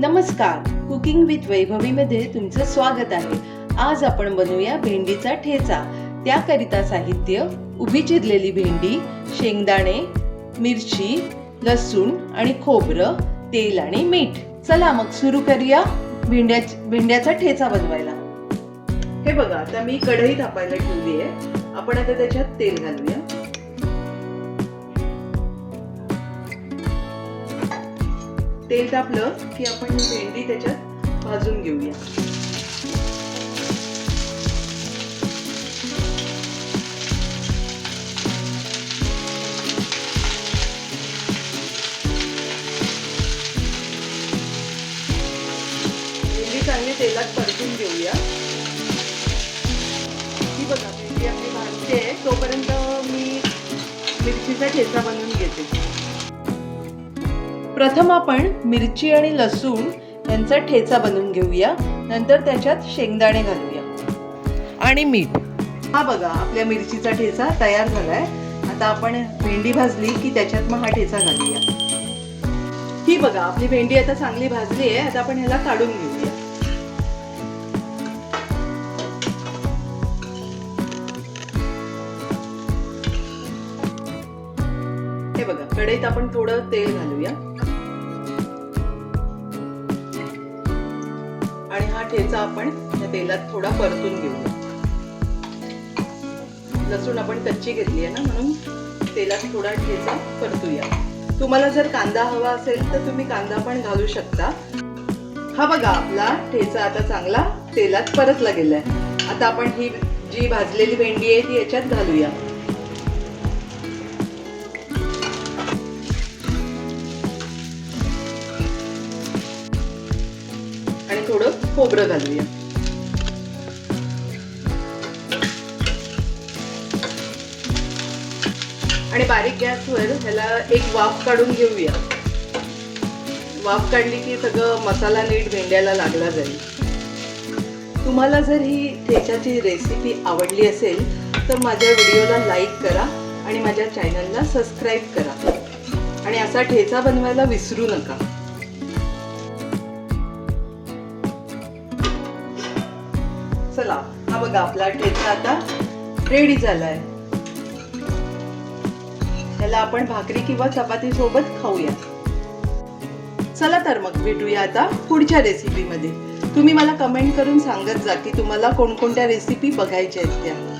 नमस्कार. Cooking with वैभवीमध्ये तुमचं स्वागत आहे. आज आपण बनवूया भेंडीचा ठेचा. त्याकरिता साहित्य उभी चिरलेली भेंडी शेंगदाणे मिरची लसूण आणि खोबरं तेल आणि मीठ. चला मग सुरू करूया भेंड्या भेंड्याचा ठेचा बनवायला. हे बघा आता मी कढई तापायला ठेवली आहे आपण आता त्याच्यात तेल घालूया. तेल तापलं की आपण ही भेंडी त्याच्यात भाजून घेऊया. भेंडी चांगली तेलात परतून घेऊया. ही बघा भेंडी आपली भाजते आहे तोपर्यंत मी मिरचीचा ठेचा बनवून घेते. प्रथम आपण मिरची आणि लसूण यांचा ठेचा बनवून घेऊया. नंतर त्याच्यात शेंगदाणे घालूया. आणि मीठ. हा बघा आपल्या मिरचीचा ठेचा तयार झालाय. आता आपण भेंडी भाजली की त्याच्यात मग हा ठेचा घालूया. ही बघा आपली भेंडी आता चांगली भाजली आहे. आता आपण ह्याला काढून घेऊया. हे बघा कढईत आपण थोडं तेल घालूया. आणि हा ठेचा आपण या तेलात थोडा परतून घेऊया लसूण आपण कच्ची घेतली आहे ना म्हणून तेलात थोडा ठेचा परतूया. तुम्हाला जर कांदा हवा असेल तर तुम्ही कांदा पण घालू शकता. हा बघा आपला ठेचा आता चांगला तेलात परतला गेलाय. आता आपण ही जी भाजलेली भेंडी आहे ती याच्यात घालूया. थोडं खोबरं घालूया. आणि बारीक गॅसवर ह्याला एक वाफ काढून घेऊया. वाफ काढली की सगळं मसाला नीट भेंड्याला लागला जाईल. तुम्हाला जर ही ठेच्याची रेसिपी आवडली असेल तर माझ्या व्हिडिओला लाईक करा आणि माझ्या चॅनलला सबस्क्राईब करा. आणि असा ठेचा बनवायला विसरू नका. चला. हा बघा आपला ठेचा आता रेडी झालाय. त्याला आपण भाकरी किंवा चपाती सोबत खाऊया. चला तर मग भेटूया आता पुढच्या रेसिपीमध्ये तुम्ही मला कमेंट करून सांगत जा की तुम्हाला कोणकोणत्या रेसिपी बघायच्या आहेत त्या.